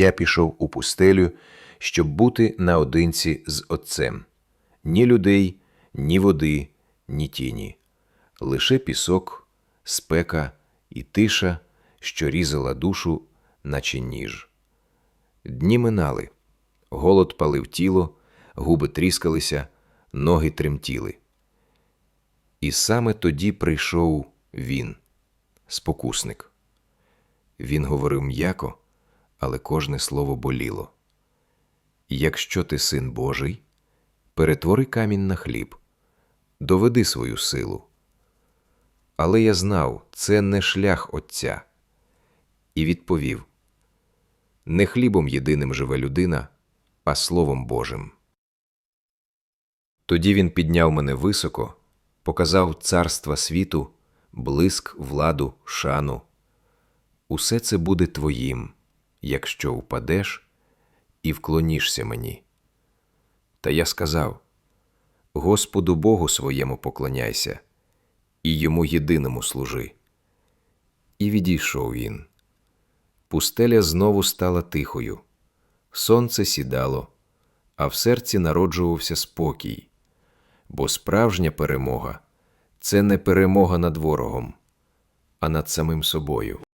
я пішов у пустелю, щоб бути наодинці з Отцем. Ні людей, ні води, ні тіні, лише пісок, спека і тиша, що різала душу, наче ніж. Дні минали, голод палив тіло, губи тріскалися, ноги тремтіли. І саме тоді прийшов він, спокусник. Він говорив м'яко, але кожне слово боліло. Якщо ти син Божий, перетвори камінь на хліб, доведи свою силу. Але я знав, це не шлях Отця. І відповів: не хлібом єдиним живе людина, а Словом Божим. Тоді він підняв мене високо, показав царства світу, блиск, владу, шану. Усе це буде твоїм, якщо впадеш і вклонішся мені. Та я сказав: Господу Богу своєму поклоняйся, і йому єдиному служи. І відійшов він. Пустеля знову стала тихою, сонце сідало, а в серці народжувався спокій, бо справжня перемога це не перемога над ворогом, а над самим собою.